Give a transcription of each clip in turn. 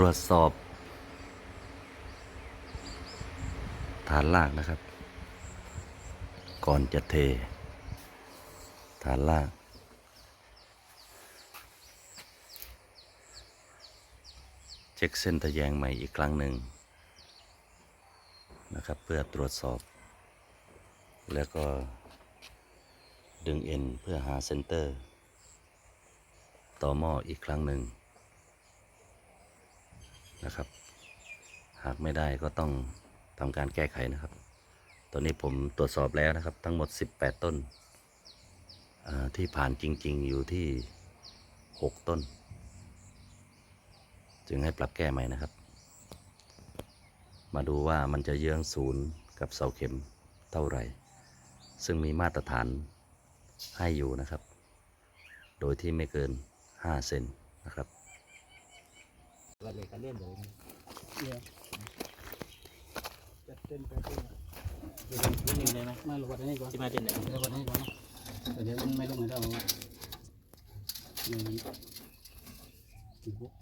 ตรวจสอบ ฐานลากนะครับ ก่อนจะเท ฐานลาก เช็คเส้นทะแยงใหม่อีกครั้งหนึ่งนะครับ เพื่อตรวจสอบ แล้วก็ดึงเอ็นเพื่อหาเซนเตอร์ ต่อหม้ออีกครั้งหนึ่ง นะครับ หากไม่ได้ก็ต้องทำการแก้ไขนะครับ ตอนนี้ผมตรวจสอบแล้วนะครับ ทั้งหมด 18 ต้นที่ผ่านจริง ๆ อยู่ที่ 6 ต้น จึงให้ปรับแก้ใหม่นะครับ มาดูว่ามันจะเยื้องศูนย์กับเสาเข็มเท่าไหร่ ซึ่งมีมาตรฐานให้อยู่นะครับ โดยที่ไม่เกิน 5 เซนนะครับ วันเลยการเล่นเลยเนี่ยจัดเต้นไปเต้นมาเดี๋ยวนิดนึงได้ไหมไม่หลบวันนี้ก่อนที่มาเต้นไหนเดี๋ยววัดอันนี้ก่อนนะแต่เดี๋ยวมันไม่ลงให้เราว่าหนึ่งอีกบุ๊ก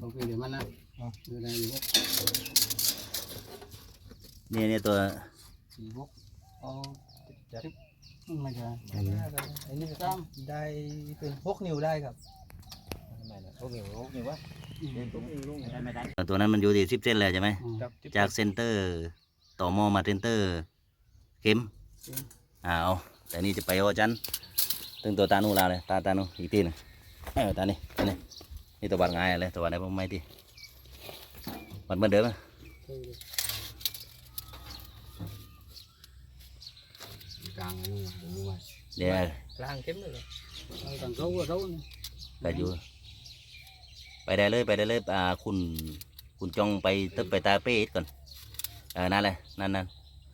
โอเคเดี๋ยวมันนะดี๋ยวได้อีกบุ๊กนี่นี่ตัวสี่บกเอาจัดไม่ใช่อันนี้อันนี้ครับได้เป็นหกนิ้วได้ครับทำไมนะโอ้โหโอ้โหวะอืมได้ไม่ได้ ตัวนั้นมันอยู่ที่10เซนเลยใช่ไหมอืมครับจากเซนเตอร์ต่อหมอมาเซนเตอร์เข็มเข็มอ่าเอาแต่นี่จะไปโอาจันตึงตัวตานูลาเลยตาตานูอีกทีหนึงเออตานี่ตานี่นี่ตัวบาดง่ายเลยตัวบาดไหนผมไม่ทีมันเหมือนเดิมอะกลางนี่นะผมว่าเดี๋ยวกลางเข้มเลยเหรอเอาต่างเขาก็เขาเนี่ยไปอยู่ ไปได้เลยไปได้เลยอ่าคุณคุณจงไปตึกไปตาเป้อีกก่อนเออนั่นแหละนั่นนั่น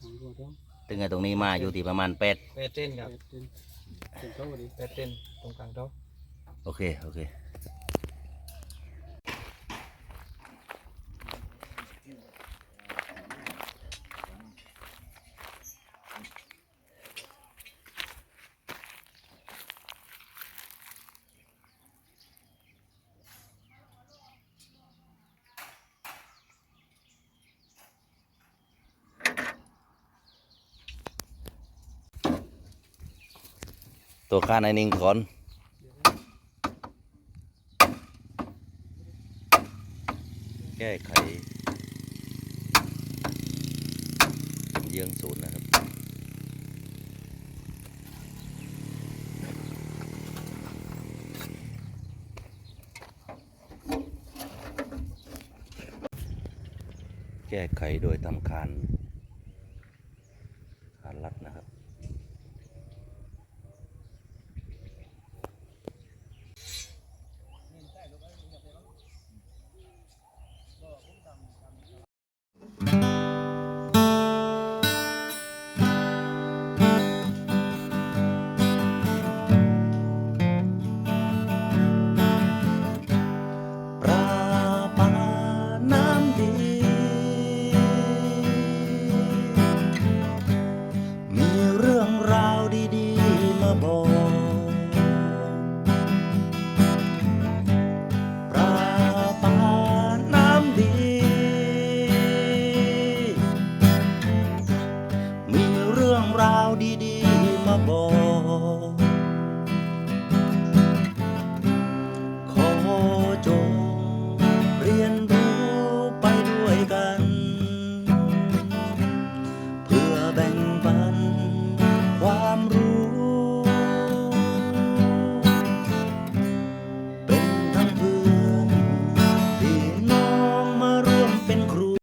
ต่างเขาเขาตึงไอ้ตรงนี้มาอยู่ที่ประมาณแปดแปดเต้นครับเต้นเต้นเขาก็ดีแปดเต้นตรงกลางโต๊ะโอเคโอเค ตัวข้าในนิ่งก่อนแก้ไขเยื้องศูนย์นะครับแก้ไขโดยทำคาน my boy.